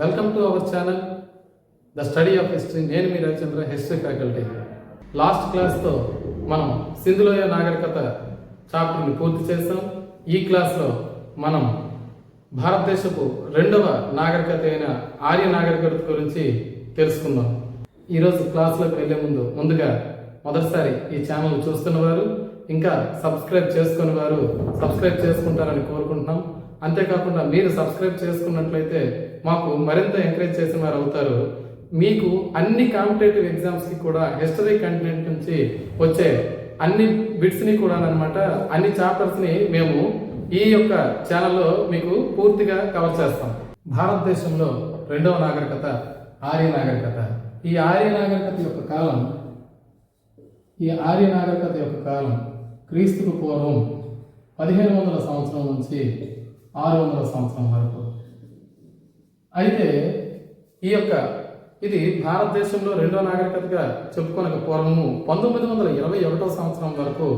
Welcome to our channel the study of history నేను మీ Ravichandra history faculty last క్లాస్తో మనం సింధులోయ నాగరికత చాప్టర్ని పూర్తి చేసాం ఈ క్లాస్లో మనం భారతదేశపు రెండవ నాగరికత అయిన ఆర్య నాగరికత గురించి తెలుసుకుందాం. ఈరోజు క్లాస్లోకి వెళ్ళే ముందు ముందుగా మొదటిసారి ఈ ఛానల్ చూస్తున్న వారు ఇంకా సబ్స్క్రైబ్ చేసుకుని వారు సబ్స్క్రైబ్ చేసుకుంటారని కోరుకుంటున్నాం. అంతేకాకుండా మీరు సబ్స్క్రైబ్ చేసుకున్నట్లయితే మాకు మరింత ఎంకరేజ్ చేసిన వారు అవుతారు. మీకు అన్ని కాంపిటేటివ్ ఎగ్జామ్స్కి కూడా హిస్టరీ కంటెంట్ నుంచి వచ్చే అన్ని బిట్స్ని కూడా అనమాట అన్ని చాప్టర్స్ని మేము ఈ యొక్క ఛానల్లో మీకు పూర్తిగా కవర్ చేస్తాం. భారతదేశంలో రెండవ నాగరికత ఆర్య నాగరికత. ఈ ఆర్య నాగరికత యొక్క కాలం ఈ ఆర్య నాగరికత యొక్క కాలం క్రీస్తుకు పూర్వం పదిహేను వందల సంవత్సరం నుంచి ఆరు వందల సంవత్సరం వరకు. అయితే ఈ యొక్క ఇది భారతదేశంలో రెండో నాగరికతగా చెప్పుకొనక పూర్వము పంతొమ్మిది వందల ఇరవై ఒకటో సంవత్సరం వరకు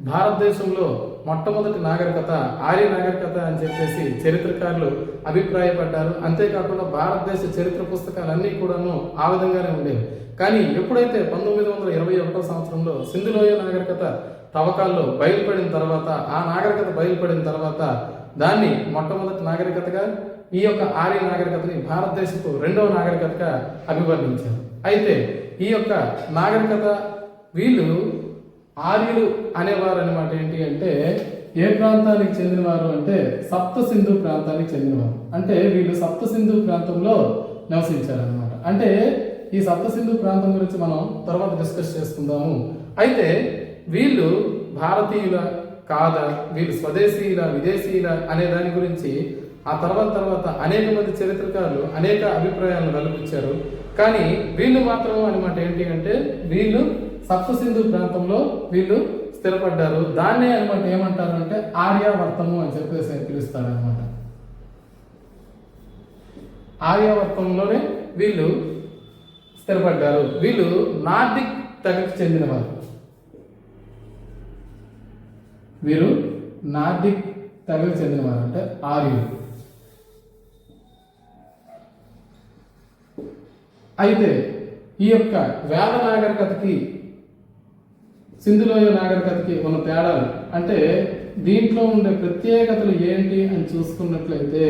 భారతదేశంలో మొట్టమొదటి నాగరికత ఆర్య నాగరికత అని చెప్పేసి చరిత్రకారులు అభిప్రాయపడ్డారు. అంతేకాకుండా భారతదేశ చరిత్ర పుస్తకాలన్నీ కూడాను ఆ విధంగానే ఉండేవి. కానీ ఎప్పుడైతే పంతొమ్మిది వందల ఇరవై ఒకటో సంవత్సరంలో సింధులోయ నాగరికత తవ్వకాల్లో బయలుపడిన తర్వాత ఆ నాగరికత బయలుపడిన తర్వాత దాన్ని మొట్టమొదటి నాగరికతగా ఈ యొక్క ఆర్య నాగరికతని భారతదేశపు రెండవ నాగరికతగా అభివర్ణించారు. అయితే ఈ యొక్క నాగరికత వీళ్ళు ఆర్యులు అనేవారు అనమాట ఏంటి అంటే ఏ ప్రాంతానికి చెందినవారు అంటే సప్త సింధు ప్రాంతానికి చెందినవారు. అంటే వీళ్ళు సప్త సింధు ప్రాంతంలో నివసించారనమాట అంటే ఈ సప్త సింధు ప్రాంతం గురించి మనం తర్వాత డిస్కస్ చేసుకుందాము. అయితే వీళ్ళు భారతీయుల కాదా వీళ్ళు స్వదేశీయుల విదేశీయుల అనే దాని గురించి ఆ తర్వాత తర్వాత అనేక మంది చరిత్రకారులు అనేక అభిప్రాయాలను వెలుపుచ్చారు కానీ వీళ్ళు మాత్రం అనమాట ఏంటి అంటే వీళ్ళు సప్తసింధు ప్రాంతంలో వీళ్ళు స్థిరపడ్డారు. దాన్నే అనమాట ఏమంటారు అంటే ఆర్యావర్తము అని చెప్పేసి పిలుస్తారు అనమాట ఆర్యావర్తంలోనే వీళ్ళు స్థిరపడ్డారు. వీళ్ళు నార్డిక్ తెగకు చెందినవారు. వీరు నార్డిక్ తెగకు చెందినవారు అంటే ఆర్యులు. అయితే ఈ యొక్క వేద నాగరికతకి సింధులోయ నాగరికతకి ఉన్న తేడాలు అంటే దీంట్లో ఉండే ప్రత్యేకతలు ఏంటి అని చూసుకున్నట్లయితే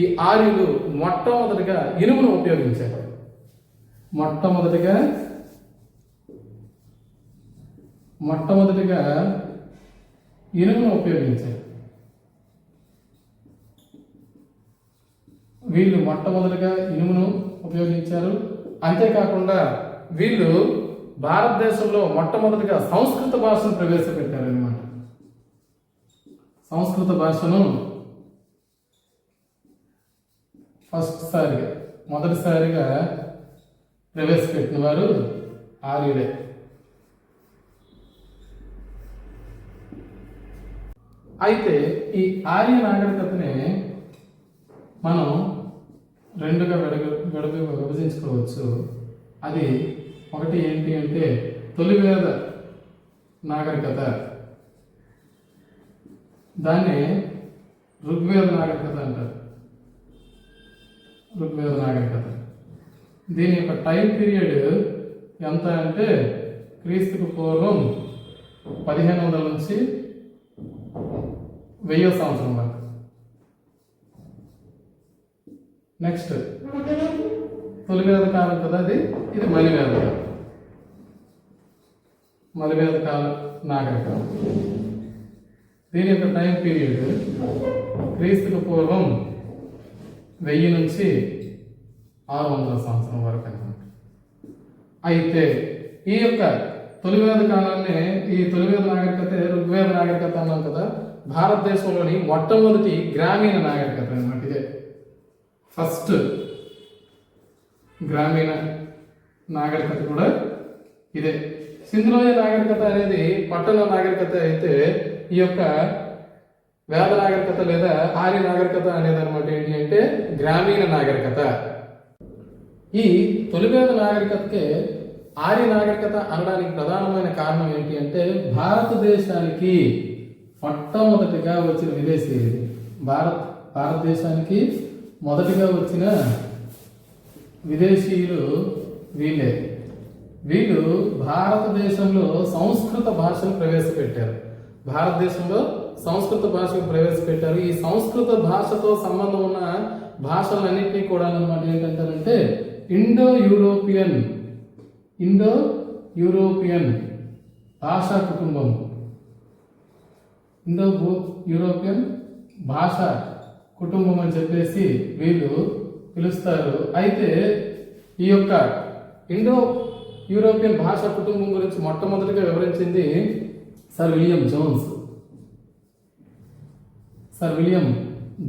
ఈ ఆర్యులు మొట్టమొదటిగా ఇనుమును ఉపయోగించారు. మొట్టమొదటిగా మొట్టమొదటిగా ఇనుమును ఉపయోగించారు. వీళ్ళు మొట్టమొదటిగా ఇనుమును ఉపయోగించారు. అంతేకాకుండా వీళ్ళు భారతదేశంలో మొట్టమొదటిగా సంస్కృత భాషను ప్రవేశపెట్టారనమాట సంస్కృత భాషను ఫస్ట్ సారిగా మొదటిసారిగా ప్రవేశపెట్టిన వారు ఆర్యులే. అయితే ఈ ఆర్య నాగరికతనే మనం రెండుగా విడగ విడగ విభజించుకోవచ్చు. అది ఒకటి ఏంటి అంటే తొలివేద నాగరికత. దాన్ని ఋగ్వేద నాగరికత అంటారు. ఋగ్వేద నాగరికత. దీని యొక్క టైం పీరియడ్ ఎంత అంటే క్రీస్తుకు పూర్వం పదిహేను వందల నుంచి వెయ్యి సంవత్సరం వరకు. నెక్స్ట్ తొలివేద కాలం కదా అది? ఇది మలివేద కాలం మలివేద కాల నాగరికం. దీని యొక్క టైం పీరియడ్ క్రీస్తుకు పూర్వం వెయ్యి నుంచి ఆరు వందల సంవత్సరం వరకు అనమాట అయితే ఈ యొక్క తొలివేద కాలాన్ని ఈ తొలివేద నాగరికత ఋగ్వేద నాగరికత అన్నాం కదా భారతదేశంలోని మొట్టమొదటి గ్రామీణ నాగరికత అనమాట ఇదే. ఫస్ట్ గ్రామీణ నాగరికత కూడా ఇదే. సింధులోయ నాగరికత అనేది పట్టణ నాగరికత అయితే ఈ యొక్క వేద నాగరికత లేదా ఆర్య నాగరికత అనేది అనమాట ఏంటి అంటే గ్రామీణ నాగరికత. ఈ తొలివేద నాగరికతకే ఆర్య నాగరికత అనడానికి ప్రధానమైన కారణం ఏంటి అంటే భారతదేశానికి మొట్టమొదటిగా వచ్చిన విదేశీ భారత్ భారతదేశానికి మొదటిగా వచ్చిన విదేశీయులు వీళ్ళే. వీళ్ళు భారతదేశంలో సంస్కృత భాషను ప్రవేశపెట్టారు. భారతదేశంలో సంస్కృత భాషను ప్రవేశపెట్టారు. ఈ సంస్కృత భాషతో సంబంధం ఉన్న భాషలన్నింటినీ కూడా అనమాట ఏంటంటారంటే ఇండో యూరోపియన్ ఇండో యూరోపియన్ భాషా కుటుంబం. ఇండో యూరోపియన్ భాష కుటుంబం అని చెప్పేసి వీళ్ళు పిలుస్తారు. అయితే ఈ యొక్క ఇండో యూరోపియన్ భాష కుటుంబం గురించి మొట్టమొదటిగా వివరించింది sir William Jones. Sir William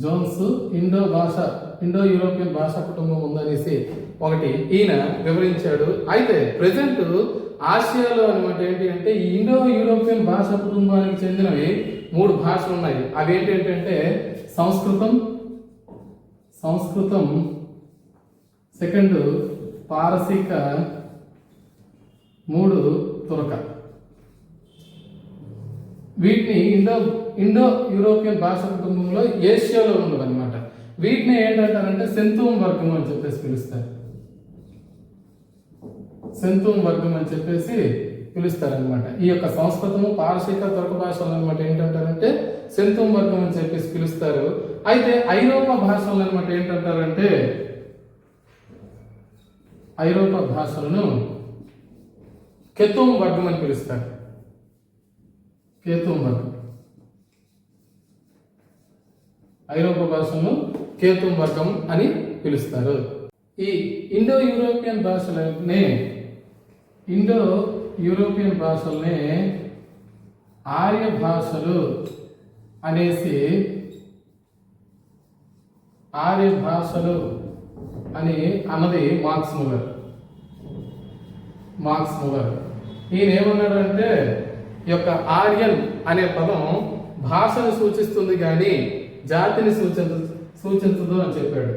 Jones Indo భాష ఇండో యూరోపియన్ భాషా కుటుంబం ఉందనేసి ఒకటి ఈయన వివరించాడు. అయితే ప్రజెంట్ ఆసియాలో అనమాట ఏంటి అంటే ఈ ఇండో యూరోపియన్ భాషా కుటుంబానికి చెందినవి మూడు భాషలు ఉన్నాయి. అవి ఏంటంటే సంస్కృతం సంస్కృతం. సెకండ్ పారసీక. మూడు తురక. వీటిని ఇండో ఇండో యూరోపియన్ భాష కుటుంబంలో ఏషియాలో ఉండవన్నమాట వీటిని ఏంటంటారంటే సెంతుం వర్గం అని చెప్పేసి పిలుస్తారు. సెంతుం వర్గం అని చెప్పేసి పిలుస్తారనమాట ఈ యొక్క సంస్కృతము పారసీక తురక భాషలు అనమాట ఏంటంటారంటే సెంతం వర్గం అని చెప్పేసి పిలుస్తారు. అయితే ఐరోపా భాషలు అనమాట ఏంటంటారంటే ఐరోపా భాషలను కెతుం వర్గం అని పిలుస్తారు. కేతుం వర్గం. ఐరోపా భాషలను కేతుం వర్గం అని పిలుస్తారు. ఈ ఇండో యూరోపియన్ భాషలనే ఇండో యూరోపియన్ భాషలనే ఆర్య భాషలు అనేసి ఆర్య భాషలు అని అన్నది మార్క్స్ ముల్లర్ మార్క్స్ ముల్లర్ ఈయన ఏమన్నాడంటే ఈ యొక్క ఆర్యన్ అనే పదం భాషను సూచిస్తుంది కానీ జాతిని సూచించ సూచించదు అని చెప్పాడు.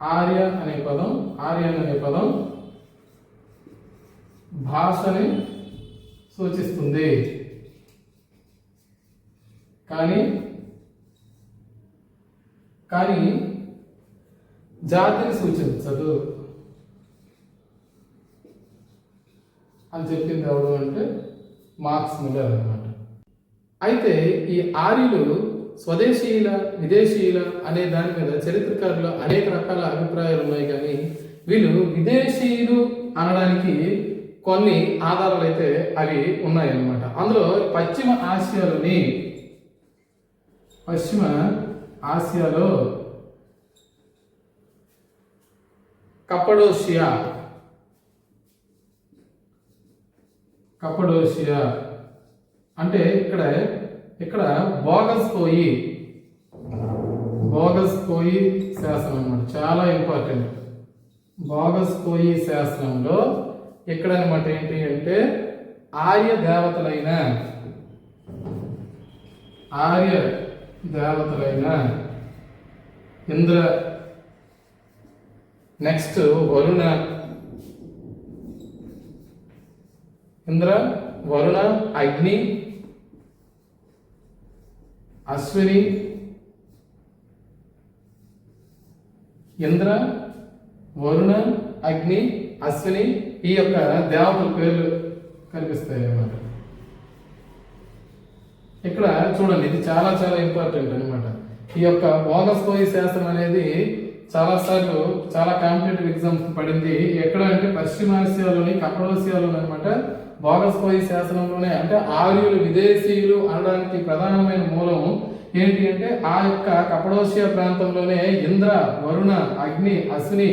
ఆర్య అనే పదం ఆర్యన్ అనే పదం భాషని సూచిస్తుంది. కానీ కానీ జాతిని సూచించదు అని చెప్పింది ఎవడు అంటే మార్క్స్ మిల్లర్ అనమాట అయితే ఈ ఆర్యులు స్వదేశీయుల విదేశీయుల అనే దాని మీద చరిత్రకారులు అనేక రకాల అభిప్రాయాలు ఉన్నాయి కానీ వీళ్ళు విదేశీయులు అనడానికి కొన్ని ఆధారాలు అయితే అవి ఉన్నాయన్నమాట. అందులో పశ్చిమ ఆసియాలోని పశ్చిమ ఆసియాలో కప్పడోషియా. కప్పడోషియా. అంటే ఇక్కడ ఇక్కడ బోగస్ పోయి బోగస్ పోయి శాసనం అన్నమాట. చాలా ఇంపార్టెంట్. బోగస్ పోయి శాసనంలో ఇక్కడ అనమాట ఏంటి అంటే ఆర్య దేవతలైన ఆర్య దేవతలైన ఇంద్ర నెక్స్ట్ వరుణ. ఇంద్ర వరుణ అగ్ని అశ్విని ఇంద్ర వరుణ అగ్ని అశ్విని ఈ యొక్క దేవతల పేర్లు కనిపిస్తాయి అన్నమాట ఇక్కడ చూడండి ఇది చాలా చాలా ఇంపార్టెంట్ అనమాట ఈ యొక్క బోనస్ పోయి శాస్త్రం అనేది చాలా సార్లు చాలా కాంపిటేటివ్ ఎగ్జామ్స్ పడింది. ఎక్కడ అంటే పశ్చిమాసియాలోని కప్పడోసియాలోని అనమాట బోగస్ పోయి శాసనంలోనే అంటే ఆర్యులు విదేశీయులు అనడానికి ప్రధానమైన మూలం ఏంటి అంటే ఆ యొక్క కపడోసియా ప్రాంతంలోనే ఇంద్ర వరుణ అగ్ని అశ్విని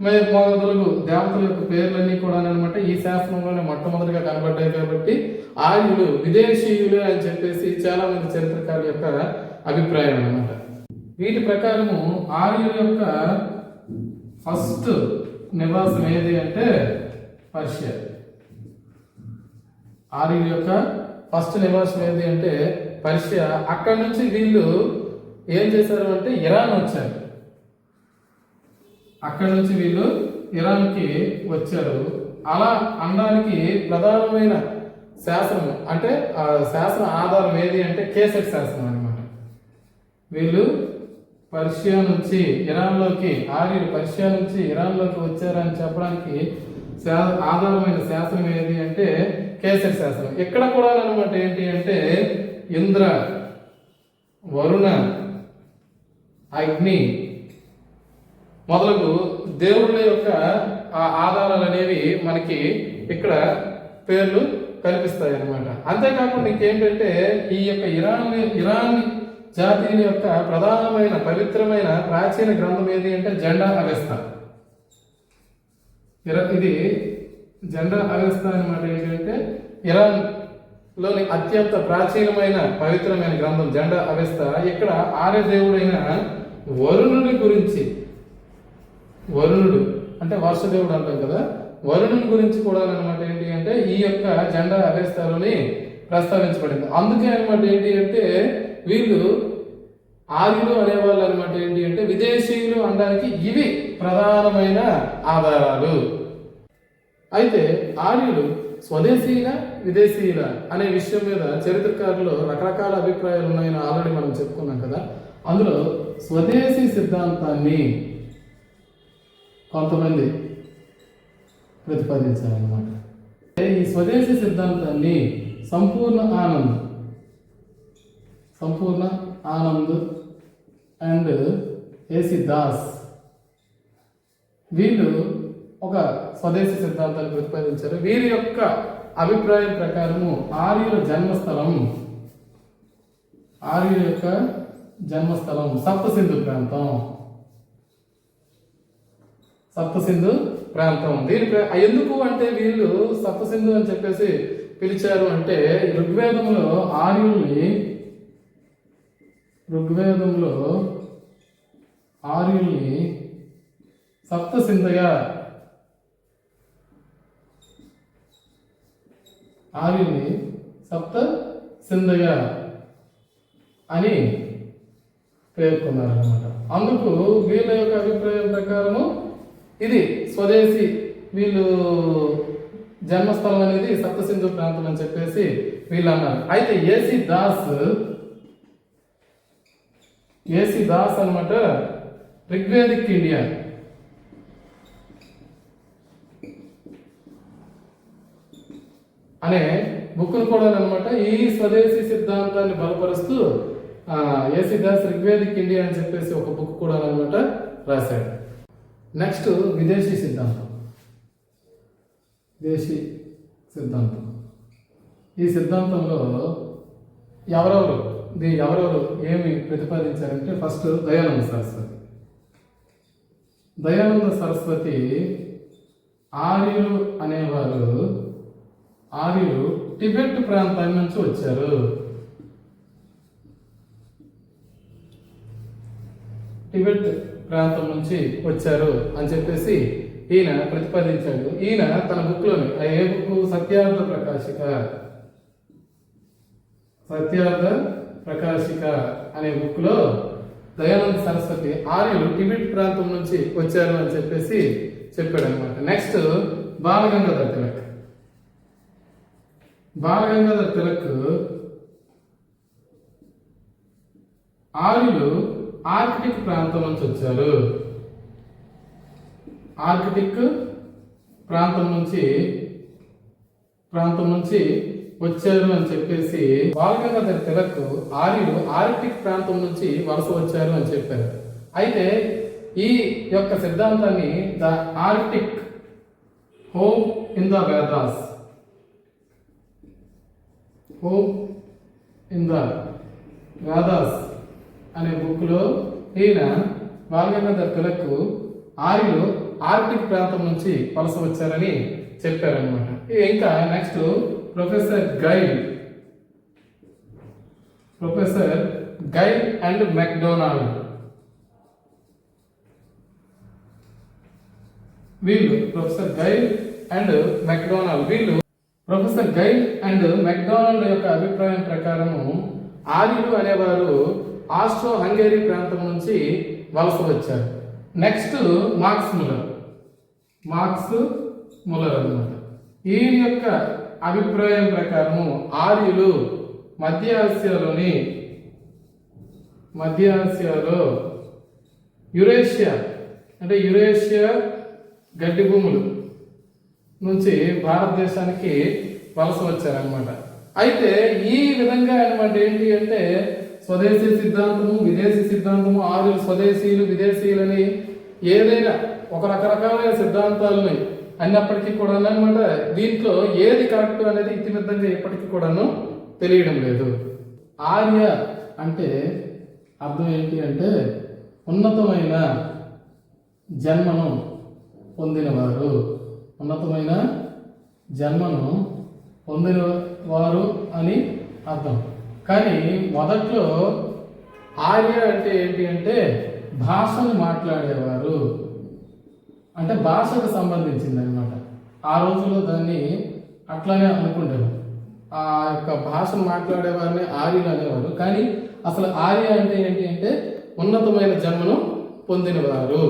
మరి మొదలగు దేవతల యొక్క పేర్లన్నీ కూడా అనమాట ఈ శాస్త్రంలోనే మొట్టమొదటిగా కనబడ్డాయి కాబట్టి ఆర్యులు విదేశీయులు అని చెప్పేసి చాలా మంది చరిత్రకారుల యొక్క అభిప్రాయం అనమాట వీటి ప్రకారము ఆర్యుల యొక్క ఫస్ట్ నివాసం ఏది అంటే పర్షియా. ఆర్యుల యొక్క ఫస్ట్ నివాసం ఏది అంటే పర్షియా. అక్కడి నుంచి వీళ్ళు ఏం చేశారు అంటే ఇరాన్ వచ్చారు. అక్కడి నుంచి వీళ్ళు ఇరాన్కి వచ్చారు. అలా అనడానికి ప్రధానమైన శాసనం అంటే ఆ శాసన ఆధారం ఏది అంటే కేసరి శాసనం అనమాట వీళ్ళు పర్షియా నుంచి ఇరాన్లోకి ఆర్యులు పర్షియా నుంచి ఇరాన్లోకి వచ్చారని చెప్పడానికి శా- ఆధారమైన శాస్త్రం ఏది అంటే కేసరి శాస్త్రం ఇక్కడ కూడా అనమాట ఏంటి అంటే ఇంద్ర వరుణ అగ్ని మొదలగు దేవుళ్ళ యొక్క ఆ ఆధారాలు అనేవి మనకి ఇక్కడ పేర్లు కనిపిస్తాయి అన్నమాట. అంతేకాకుండా ఇంకేంటంటే ఈ యొక్క ఇరాన్ ఇరాన్ జాతీయుల యొక్క ప్రధానమైన పవిత్రమైన ప్రాచీన గ్రంథం ఏది అంటే జెండా అవెస్త ఇరా ఇది జెండా అవెస్త అనమాట ఏంటంటే ఇరాన్లోని అత్యంత ప్రాచీనమైన పవిత్రమైన గ్రంథం జెండా అవెస్త ఇక్కడ ఆర్య దేవుడైన వరుణుడి గురించి వరుణుడు. అంటే వర్షదేవుడు అంటాం కదా. వరుణుని గురించి కూడా అనమాట ఏంటి అంటే ఈ యొక్క జెండా అవేస్తారని ప్రస్తావించబడింది. అందుకే అనమాట ఏంటి అంటే వీళ్ళు ఆర్యులు అనేవాళ్ళు అనమాట ఏంటి అంటే విదేశీయులు అనడానికి ఇవి ప్రధానమైన ఆధారాలు. అయితే ఆర్యులు స్వదేశీయుల విదేశీయుల అనే విషయం మీద చరిత్రకారులు రకరకాల అభిప్రాయాలు ఉన్నాయని ఆల్రెడీ మనం చెప్పుకున్నాం కదా. అందులో స్వదేశీ సిద్ధాంతాన్ని కొంతమంది ప్రతిపాదించారన్నమాట. ఈ స్వదేశీ సిద్ధాంతాన్ని సంపూర్ణ ఆనంద్ సంపూర్ణ ఆనంద్ అండ్ ఏసి దాస్ వీళ్ళు ఒక స్వదేశీ సిద్ధాంతాన్ని ప్రతిపాదించారు. వీరి యొక్క అభిప్రాయం ప్రకారము ఆర్యుల జన్మస్థలం ఆర్యుల యొక్క జన్మస్థలం సప్తసింధు ప్రాంతం. సప్తసింధు ప్రాంతం. దీని ప్ర- ఎందుకు అంటే వీళ్ళు సప్తసింధు అని చెప్పేసి పిలిచారు అంటే ఋగ్వేదంలో ఆర్యుల్ని ఋగ్వేదంలో ఆర్యుల్ని సప్తసింధగా ఆర్యుల్ని సప్త సింధగా అని పేర్కొన్నారన్నమాట. అందుకు వీళ్ళ యొక్క అభిప్రాయం ప్రకారము ఇది స్వదేశీ వీళ్ళు జన్మస్థలం అనేది సప్తసింధు ప్రాంతం అని చెప్పేసి వీళ్ళు అన్నారు అయితే ఏసీ దాస్ ఏసీ దాస్ అన్నమాట రిగ్వేదిక్ ఇండియా. అనే బుక్ను కూడా అనమాట ఈ స్వదేశీ సిద్ధాంతాన్ని బలపరుస్తూ ఏసీ దాస్ రిగ్వేదిక్ ఇండియా అని చెప్పేసి ఒక బుక్ కూడా అనమాట రాశాడు. నెక్స్ట్ విదేశీ సిద్ధాంతం. విదేశీ సిద్ధాంతం. ఈ సిద్ధాంతంలో ఎవరెవరు దీ ఎవరెవరు ఏమి ప్రతిపాదించారంటే ఫస్ట్ దయానంద సరస్వతి. దయానంద సరస్వతి ఆర్యులు అనేవారు. ఆర్యులు టిబెట్ ప్రాంతం నుంచి వచ్చారు. టిబెట్ ప్రాంతం నుంచి వచ్చారు అని చెప్పేసి ఈయన ప్రతిపాదించాడు. ఈయన తన బుక్లోని ఆ ఏ బుక్ సత్యార్థ ప్రకాశిక. సత్యార్థ ప్రకాశిక అనే బుక్లో దయానంద సరస్వతి ఆర్యులు టిబెట్ ప్రాంతం నుంచి వచ్చారు అని చెప్పేసి చెప్పాడు అనమాట నెక్స్ట్ బాలగంగాధర్ తిలక్. బాలగంగాధర్ తిలక్ ఆర్యులు ఆర్కిటిక్ ప్రాంతం నుంచి వచ్చారు. ఆర్కిటిక్ ప్రాంతం నుంచి ప్రాంతం నుంచి వచ్చారు అని చెప్పేసి బాలగంగాధర్ తిలక్ ఆర్యులు ఆర్కిటిక్ ప్రాంతం నుంచి వలస వచ్చారు అని చెప్పారు. అయితే ఈ యొక్క సిద్ధాంతాన్ని the Arctic home in the Vedas. Home in the Vedas. అనే బుక్లో ఈయన బాలగంగాధర్ తిలక్ ఆర్యులు ఆర్కిటిక్ ప్రాంతం నుంచి వలస వచ్చారని చెప్పారనమాట ఇంకా next professor Gail. Professor Gail and McDonald. వీళ్ళు ప్రొఫెసర్ గైల్ అండ్ మెక్డొనాల్డ్. వీళ్ళు ప్రొఫెసర్ గైల్ అండ్ మెక్డొనాల్డ్ యొక్క అభిప్రాయం ప్రకారము ఆర్యులు అనేవారు ఆస్ట్రో హంగేరీ ప్రాంతం నుంచి వలస వచ్చారు. Next Max Muller. Max Muller అన్నమాట. ఈయన యొక్క అభిప్రాయం ప్రకారము ఆర్యులు మధ్య ఆసియాలోని మధ్య ఆసియాలో యురేషియా అంటే యురేషియా గడ్డి భూములు నుంచి భారతదేశానికి వలస వచ్చారనమాట అయితే ఈ విధంగా అనమాట ఏంటి అంటే స్వదేశీ సిద్ధాంతము విదేశీ సిద్ధాంతము ఆర్యులు స్వదేశీయులు విదేశీయులని ఏదైనా ఒక రకరకాలైన సిద్ధాంతాలని అన్నప్పటికీ కూడా అనమాట దీంట్లో ఏది కరెక్ట్ అనేది ఇతిమిద్దంగా ఇప్పటికీ కూడాను తెలియడం లేదు. ఆర్య అంటే అర్థం ఏంటి అంటే ఉన్నతమైన జన్మను పొందినవారు. ఉన్నతమైన జన్మను పొందిన వారు అని అర్థం. కానీ మొదట్లో ఆర్య అంటే ఏంటి అంటే భాషను మాట్లాడేవారు. అంటే భాషకు సంబంధించింది అనమాట ఆ రోజుల్లో దాన్ని అట్లానే అనుకుంటారు. ఆ యొక్క భాషను మాట్లాడేవారిని ఆర్యులు అనేవారు. కానీ అసలు ఆర్య అంటే ఏంటి అంటే ఉన్నతమైన జన్మను పొందినవారు.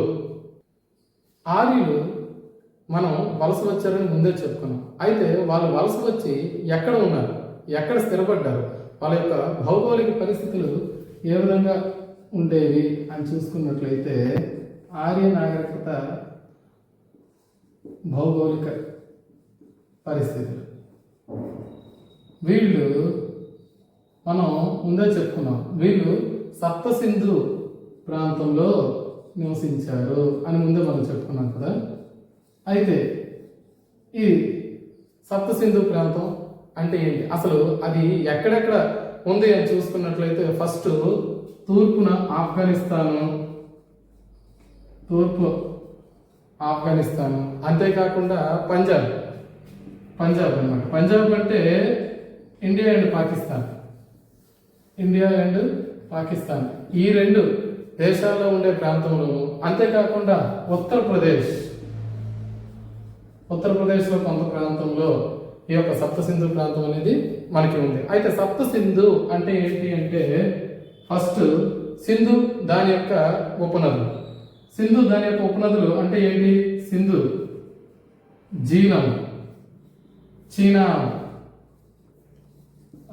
ఆర్యులు మనం వలస వచ్చారని ముందే చెప్పుకున్నాం. అయితే వాళ్ళు వలస వచ్చి ఎక్కడ ఉన్నారు? ఎక్కడ స్థిరపడ్డారు? వాళ్ళ యొక్క భౌగోళిక పరిస్థితులు ఏ విధంగా ఉండేవి అని చూసుకున్నట్లయితే ఆర్య నాగరికత భౌగోళిక పరిస్థితులు. వీళ్ళు మనం ముందే చెప్పుకున్నాం. వీళ్ళు సప్తసింధు ప్రాంతంలో నివసించారు అని ముందే మనం చెప్పుకున్నాం కదా. అయితే ఈ సప్తసింధు ప్రాంతం అంటే ఏంటి? అసలు అది ఎక్కడెక్కడ ఉంది అని చూసుకున్నట్లయితే ఫస్ట్ తూర్పున ఆఫ్ఘనిస్తాను తూర్పు ఆఫ్ఘనిస్తాన్ అంతేకాకుండా పంజాబ్. పంజాబ్ అన్నమాట. పంజాబ్ అంటే India and Pakistan. India and Pakistan. ఈ రెండు దేశాల్లో ఉండే ప్రాంతంలోను అంతేకాకుండా ఉత్తరప్రదేశ్. ఉత్తరప్రదేశ్లో కొంత ప్రాంతంలో ఈ యొక్క సప్త సింధు ప్రాంతం అనేది మనకి ఉంది. అయితే సప్త సింధు అంటే ఏంటి అంటే ఫస్ట్ సింధు దాని యొక్క ఉపనదులు. సింధు దాని యొక్క ఉపనదులు అంటే ఏంటి? సింధు జీలం చీనా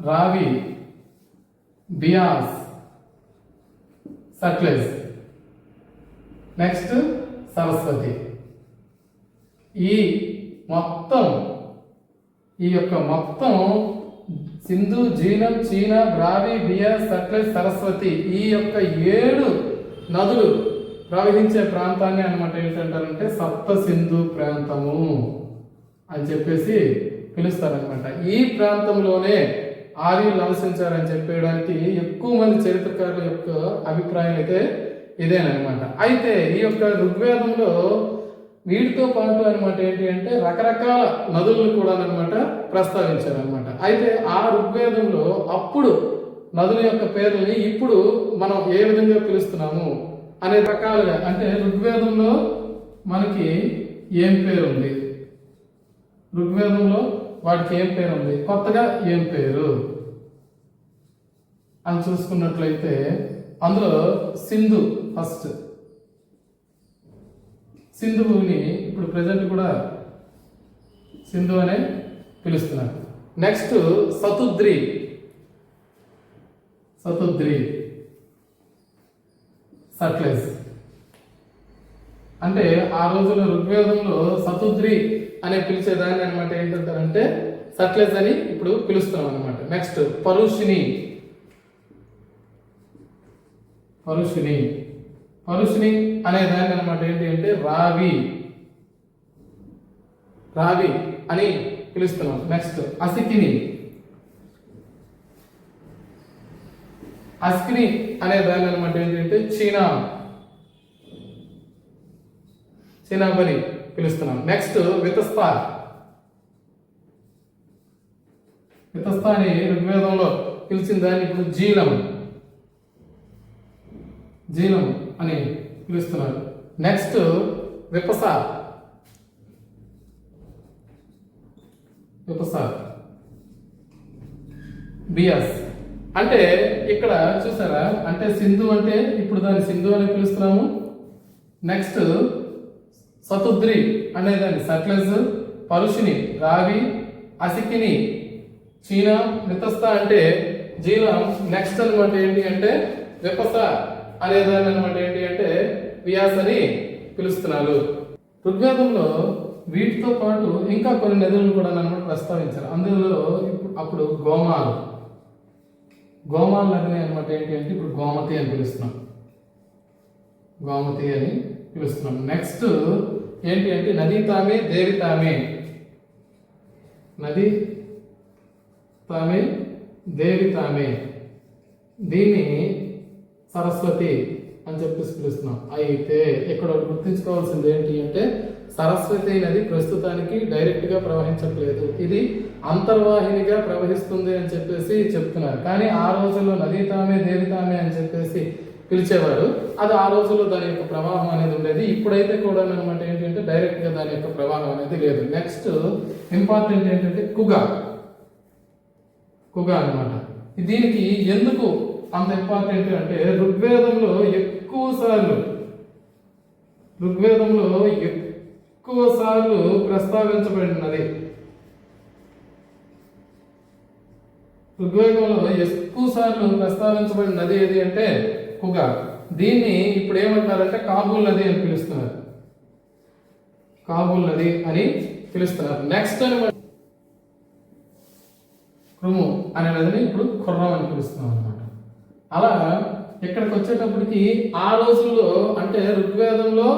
రావి బియాస్ సట్లెజ్ నెక్స్ట్ సరస్వతి. ఈ మొత్తం ఈ యొక్క మొత్తం సింధు జీలం చీనా రావి బియర్ సట్లెజ్ సరస్వతి ఈ యొక్క ఏడు నదులు ప్రవహించే ప్రాంతాన్ని అనమాట ఏంటంటారంటే సప్త సింధు ప్రాంతము అని చెప్పేసి పిలుస్తారనమాట ఈ ప్రాంతంలోనే ఆర్యులు నివసించారని చెప్పేయడానికి ఎక్కువ మంది చరిత్రకారుల యొక్క అభిప్రాయం అయితే ఇదేనమాట అయితే ఈ యొక్క ఋగ్వేదంలో వీటితో పాటు అనమాట ఏంటి అంటే రకరకాల నదులను కూడా అనమాట ప్రస్తావించారనమాట అయితే ఆ ఋగ్వేదంలో అప్పుడు నదుల యొక్క పేర్లని ఇప్పుడు మనం ఏ విధంగా పిలుస్తున్నాము అనే రకాలుగా అంటే ఋగ్వేదంలో మనకి ఏం పేరు ఉంది ఋగ్వేదంలో వాటికి ఏం పేరు ఉంది కొత్తగా ఏం పేరు? అని చూసుకున్నట్లయితే అందులో సింధు ఫస్ట్ సింధువుని ఇప్పుడు ప్రజెంట్ కూడా సింధు అనే పిలుస్తున్నారు. నెక్స్ట్ సతుద్రి. సతుద్రి. సట్లెస్ అంటే ఆ రోజుల్లో ఋగ్వేదంలో సతుద్రి అనే పిలిచేదాన్ని అనమాట ఏంటంటారంటే సట్లెస్ అని ఇప్పుడు పిలుస్తున్నాం అనమాట నెక్స్ట్ పరుషిని పరుషిని పరుసుని అనే దాన్ని అనమాట ఏంటి అంటే రావి. రావి అని పిలుస్తున్నాం. నెక్స్ట్ అసికిని. అస్కిని అనే దాన్ని అనమాట ఏంటంటే చీనా. చీనా పని పిలుస్తున్నాం. నెక్స్ట్ వితస్థ వితస్తా అని ఋగ్వేదంలో పిలిచిన దాన్ని ఇప్పుడు జీలం జీలం అని పిలుస్తున్నారు నెక్స్ట్ విపస విపసార్ బిఎస్ అంటే ఇక్కడ చూసారా? అంటే సింధు అంటే ఇప్పుడు దాన్ని సింధు అని పిలుస్తున్నాము. నెక్స్ట్ సతుద్రి అనేదాన్ని. సట్లెజ్ పరుషుని రావి అసికిని చీనా మితస్థ అంటే జీలం. నెక్స్ట్ అనమాట ఏంటి అంటే విపస అనేదాన్ని అనమాట ఏంటి అంటే వియాస్ అని పిలుస్తున్నారు. ఋగ్వేదంలో వీటితో పాటు ఇంకా కొన్ని నదులను కూడా అనమాట ప్రస్తావించారు. అందులో ఇప్పుడు అప్పుడు గోమాలు. గోమాల నదిని అనమాట ఏంటి అంటే ఇప్పుడు గోమతి అని పిలుస్తున్నాం. గోమతి అని పిలుస్తున్నాం. నెక్స్ట్ ఏంటి అంటే నది తామే దేవి తామే. నది తామే దేవి తామే. దీన్ని సరస్వతి అని చెప్పేసి పిలుస్తున్నాం. అయితే ఇక్కడ గుర్తించుకోవాల్సింది గుర్తుంచుకోవాల్సింది ఏంటి అంటే సరస్వతి నది ప్రస్తుతానికి డైరెక్ట్గా ప్రవహించట్లేదు. ఇది అంతర్వాహినిగా ప్రవహిస్తుంది అని చెప్పేసి చెప్తున్నారు. కానీ ఆ రోజుల్లో నది తామే దేవి తామే అని చెప్పేసి పిలిచేవారు. అది ఆ రోజుల్లో దాని యొక్క ప్రవాహం అనేది ఉండేది. ఇప్పుడైతే కూడా అనమాట ఏంటంటే డైరెక్ట్గా దాని యొక్క ప్రవాహం అనేది లేదు. నెక్స్ట్ ఇంపార్టెంట్ ఏంటంటే కుగా. కుగా అన్నమాట. దీనికి ఎందుకు అంత ఇంపార్టెంట్ అంటే ఋగ్వేదంలో ఎక్కువ సార్లు ఋగ్వేదంలో ఎక్కువ సార్లు ప్రస్తావించబడినది. ఋగ్వేదంలో ఎక్కువ సార్లు ప్రస్తావించబడిన నది ఏది అంటే కుగ. దీన్ని ఇప్పుడు ఏమంటారంటే కాబూల్ నది అని పిలుస్తున్నారు. కాబూల్ నది అని పిలుస్తున్నారు. నెక్స్ట్ అని క్రుము అనే నదిని ఇప్పుడు ఖుర్రం అని పిలుస్తున్నాం అనమాట అలా ఇక్కడికి వచ్చేటప్పటికి ఆ రోజుల్లో అంటే ఋగ్వేదంలో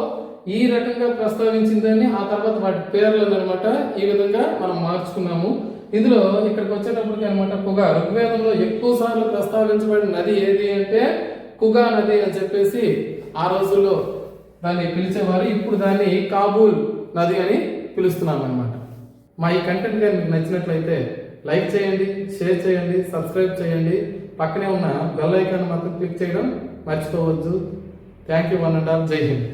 ఈ రకంగా ప్రస్తావించిందని ఆ తర్వాత వాటి పేర్లు అనమాట ఈ విధంగా మనం మార్చుకున్నాము. ఇందులో ఇక్కడికి వచ్చేటప్పటికి అనమాట కుగ. ఋగ్వేదంలో ఎక్కువ సార్లు ప్రస్తావించబడిన నది ఏది అంటే కుగా నది అని చెప్పేసి ఆ రోజుల్లో దాన్ని పిలిచేవారు. ఇప్పుడు దాన్ని కాబూల్ నది అని పిలుస్తున్నాం అనమాట మా ఈ కంటెంట్ కానీ మీకు నచ్చినట్లయితే లైక్ చేయండి షేర్ చేయండి సబ్స్క్రైబ్ చేయండి. పక్కనే ఉన్న బెల్ ఐకాన్ మాత్రం క్లిక్ చేయడం మర్చిపోవద్దు. Thank you one and all జై హింద్.